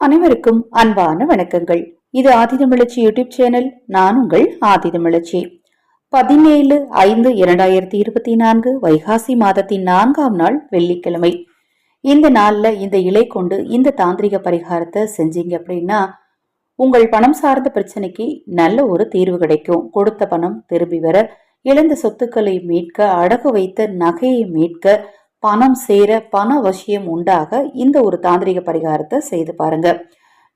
அனைவருக்கும் அன்பான வணக்கங்கள். இது ஆதிதமிழச்சி யூடியூப் சேனல் நான் உங்கள் ஆதிதமிழச்சி. பதினேழு ஐந்து இரண்டாயிரத்தி இருபத்தி நான்கு வைகாசி மாதத்தின் நான்காம் நாள் வெள்ளிக்கிழமை. இந்த நாளில் இந்த இலை கொண்டு இந்த தாந்திரிக பரிகாரத்தை செஞ்சீங்க அப்படின்னா உங்கள் பணம் சார்ந்த பிரச்சனைக்கு நல்ல ஒரு தீர்வு கிடைக்கும். கொடுத்த பணம் திரும்பி வர இழந்த சொத்துக்களை மீட்க அடகு வைத்த நகையை மீட்க பணம் சேர பண வசியம் உண்டாக இந்த ஒரு தாந்திரிக பரிகாரத்தை செய்து பாருங்க.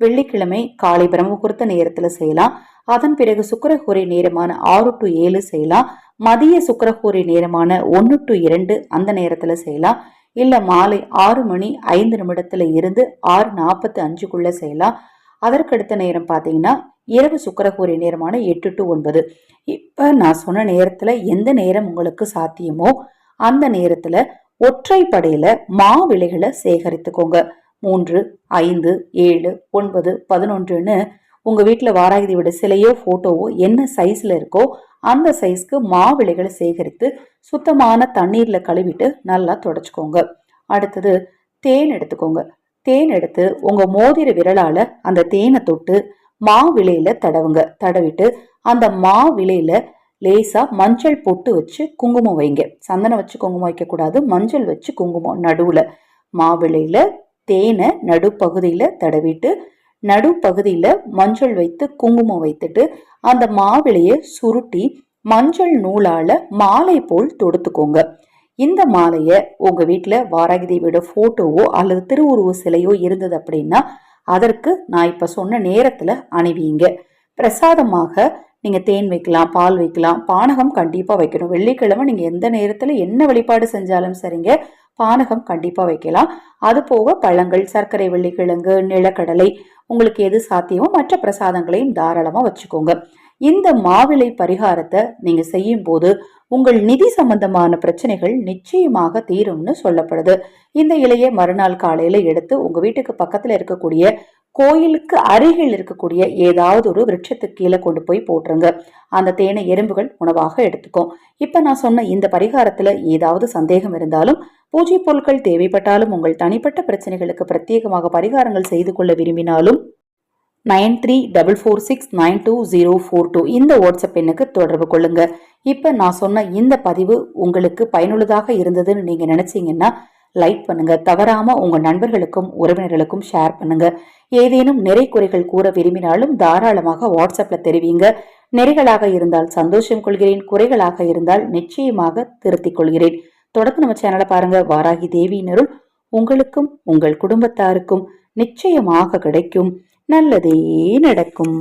வெள்ளிக்கிழமை காலை பிரம்மகுர்த்த நேரத்தில் செய்யலாம். அதன் பிறகு சுக்கரஹோரை நேரமான ஆறு டு ஏழு செய்யலாம். மதிய சுக்கரஹோரை நேரமான ஒன்று டு இரண்டு அந்த நேரத்தில் செய்யலாம். இல்லை மாலை ஆறு மணி ஐந்து நிமிடத்தில் இருந்து ஆறு நாற்பத்தி அஞ்சுக்குள்ளே செய்யலாம். அதற்கடுத்த நேரம் பார்த்தீங்கன்னா இரவு சுக்கரஹோரை நேரமான எட்டு டு ஒன்பது. இப்போ நான் சொன்ன நேரத்தில் எந்த நேரம் உங்களுக்கு சாத்தியமோ அந்த நேரத்தில் ஒற்றைப்படையில மா விலைகளை சேகரித்துக்கோங்க. மூன்று ஐந்து ஏழு ஒன்பது பதினொன்றுன்னு உங்க வீட்டில் வாராகி விட சிலையோ போட்டோவோ என்ன சைஸ்ல இருக்கோ அந்த சைஸ்க்கு மாவிலைகளை சேகரித்து சுத்தமான தண்ணீர்ல கழுவிட்டு நல்லா தொடச்சுக்கோங்க. அடுத்தது தேன் எடுத்துக்கோங்க. தேன் எடுத்து உங்க மோதிர விரலால அந்த தேனை தொட்டு மா விலையில தடவுங்க. தடவிட்டு அந்த மா விலையில லேசாக மஞ்சள் பொட்டு வச்சு குங்குமம் வைங்க. சந்தனம் வச்சு குங்குமம் வைக்கக்கூடாது. மஞ்சள் வச்சு குங்குமம் நடுவில். மாவிளையில் தேனை நடுப்பகுதியில் தடவிட்டு நடுப்பகுதியில் மஞ்சள் வைத்து குங்குமம் வைத்துட்டு அந்த மாவிளையை சுருட்டி மஞ்சள் நூலால் மாலை போல் தொடுத்துக்கோங்க. இந்த மாலையை உங்கள் வீட்டில் வாராகி தேவியோட ஃபோட்டோவோ அல்லது திருவுருவ சிலையோ இருந்தது அப்படின்னா அதற்கு நான் இப்போ சொன்ன நேரத்தில் அணிவிங்க. பிரசாதமாக நீங்கள் தேன் வைக்கலாம் பால் வைக்கலாம். பானகம் கண்டிப்பாக வைக்கணும். வெள்ளிக்கிழமை நீங்கள் எந்த நேரத்தில் என்ன வழிபாடு செஞ்சாலும் சரிங்க பானகம் கண்டிப்பாக வைக்கலாம். அது போக பழங்கள் சர்க்கரை வெள்ளிக்கிழங்கு நிலக்கடலை உங்களுக்கு எது சாத்தியமோ மற்ற பிரசாதங்களையும் தாராளமாக வச்சுக்கோங்க. இந்த மாவிலை பரிகாரத்தை நீங்கள் செய்யும் போது உங்கள் நிதி சம்பந்தமான பிரச்சனைகள் நிச்சயமாக தீரும்னு சொல்லப்படுது. இந்த இலையை மறுநாள் காலையில் எடுத்து உங்கள் வீட்டுக்கு பக்கத்தில் இருக்கக்கூடிய கோயிலுக்கு அருகில் இருக்கக்கூடிய ஏதாவது ஒரு விருட்சத்துக்கு கீழே கொண்டு போய் போட்டுருங்க. அந்த தேனை எறும்புகள் உணவாக எடுத்துக்கும் இப்போ நான் சொன்ன இந்த பரிகாரத்தில் ஏதாவது சந்தேகம் இருந்தாலும் பூஜை பொருட்கள் தேவைப்பட்டாலும் உங்கள் தனிப்பட்ட பிரச்சனைகளுக்கு பிரத்யேகமாக பரிகாரங்கள் செய்து கொள்ள விரும்பினாலும் nine three double four six nine two zero four two இந்த வாட்ஸ்அப் எண்ணுக்கு தொடர்பு கொள்ளுங்க. இப்போ நான் சொன்ன இந்த பதிவு உங்களுக்கு பயனுள்ளதாக இருந்ததுன்னு நீங்கள் நினச்சிங்கன்னா லைக் பண்ணுங்க. தவறாம உங்க நண்பர்களுக்கும் உறவினர்களுக்கும் ஷேர் பண்ணுங்க. ஏதேனும் நிறை குறைகள் கூற விரும்பினாலும் தாராளமாக வாட்ஸ்அப்ல தெரிவிங்க. நெறிகளாக இருந்தால் சந்தோஷம் கொள்கிறேன். குறைகளாக இருந்தால் நிச்சயமாக திருத்திக் கொள்கிறேன். தொடர்ந்து நம்ம சேனலை பாருங்க. வாராகி தேவியினருள் உங்களுக்கும் உங்கள் குடும்பத்தாருக்கும் நிச்சயமாக கிடைக்கும். நல்லதே நடக்கும்.